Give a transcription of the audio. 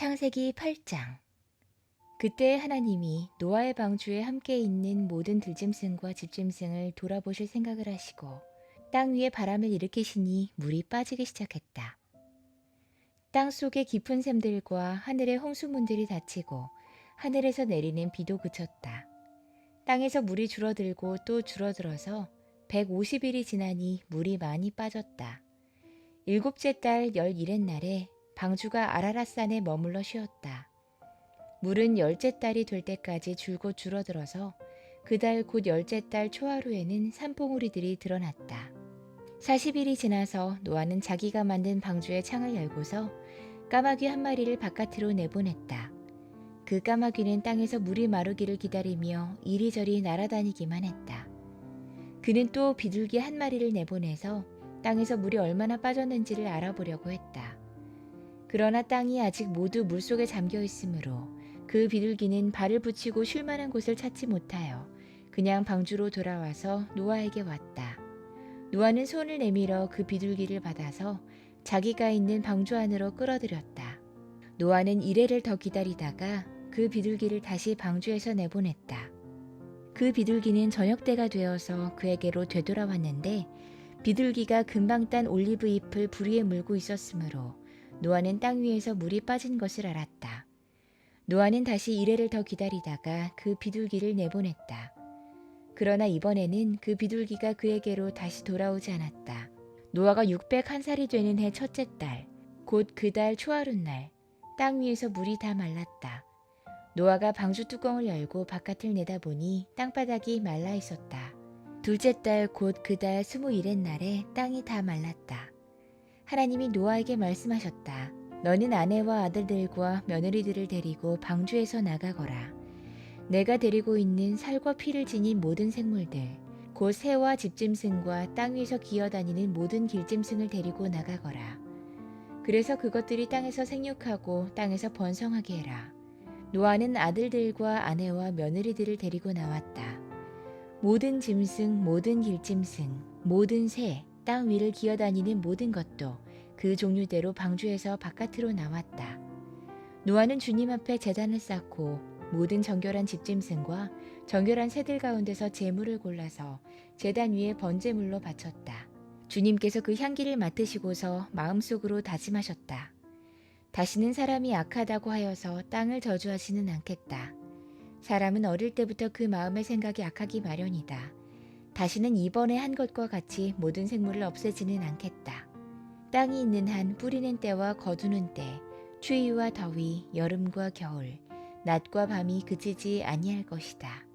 창세기 8장 그때 하나님이 노아의 방주에 함께 있는 모든 들짐승과 집짐승을 돌아보실 생각을 하시고 땅 위에 바람을 일으키시니 물이 빠지기 시작했다. 땅 속의 깊은 샘들과 하늘의 홍수문들이 닫히고 하늘에서 내리는 비도 그쳤다. 땅에서 물이 줄어들고 또 줄어들어서 150일이 지나니 물이 많이 빠졌다. 일곱째 달 열일의 날에 방주가 아라라산에 머물러 쉬었다. 물은 열째 달이 될 때까지 줄곧 줄어들어서 그달 곧 열째 달 초하루에는 산봉우리들이 드러났다. 40일이 지나서 노아는 자기가 만든 방주의 창을 열고서 까마귀 한 마리를 바깥으로 내보냈다. 그 까마귀는 땅에서 물이 마르기를 기다리며 이리저리 날아다니기만 했다. 그는 또 비둘기 한 마리를 내보내서 땅에서 물이 얼마나 빠졌는지를 알아보려고 했다. 그러나 땅이 아직 모두 물속에 잠겨 있으므로 그 비둘기는 발을 붙이고 쉴 만한 곳을 찾지 못하여 그냥 방주로 돌아와서 노아에게 왔다. 노아는 손을 내밀어 그 비둘기를 받아서 자기가 있는 방주 안으로 끌어들였다. 노아는 이래를 더 기다리다가 그 비둘기를 다시 방주에서 내보냈다. 그 비둘기는 저녁 때가 되어서 그에게로 되돌아왔는데 비둘기가 금방 딴 올리브 잎을 불 위에 물고 있었으므로 노아는 땅 위에서 물이 빠진 것을 알았다. 노아는 다시 이래를 더 기다리다가 그 비둘기를 내보냈다. 그러나 이번에는 그 비둘기가 그에게로 다시 돌아오지 않았다. 노아가 601살이 되는 해 첫째 달, 곧 그 달 초하룻날, 땅 위에서 물이 다 말랐다. 노아가 방주 뚜껑을 열고 바깥을 내다보니 땅바닥이 말라 있었다. 둘째 달 곧 그 달 스무일의 날에 땅이 다 말랐다. 하나님이 노아에게 말씀하셨다. 너는 아내와 아들들과 며느리들을 데리고 방주에서 나가거라. 내가 데리고 있는 살과 피를 지닌 모든 생물들, 곧 새와 집짐승과 땅 위에서 기어다니는 모든 길짐승을 데리고 나가거라. 그래서 그것들이 땅에서 생육하고 땅에서 번성하게 해라. 노아는 아들들과 아내와 며느리들을 데리고 나왔다. 모든 짐승, 모든 길짐승, 모든 새, 땅 위를 기어다니는 모든 것도 그 종류대로 방주에서 바깥으로 나왔다. 노아는 주님 앞에 재단을 쌓고 모든 정결한 집짐승과 정결한 새들 가운데서 제물을 골라서 재단 위에 번제물로 바쳤다. 주님께서 그 향기를 맡으시고서 마음속으로 다짐하셨다. 다시는 사람이 악하다고 하여서 땅을 저주하지는 않겠다. 사람은 어릴 때부터 그 마음의 생각이 악하기 마련이다. 다시는 이번에 한 것과 같이 모든 생물을 없애지는 않겠다. 땅이 있는 한 뿌리는 때와 거두는 때, 추위와 더위, 여름과 겨울, 낮과 밤이 그치지 아니할 것이다.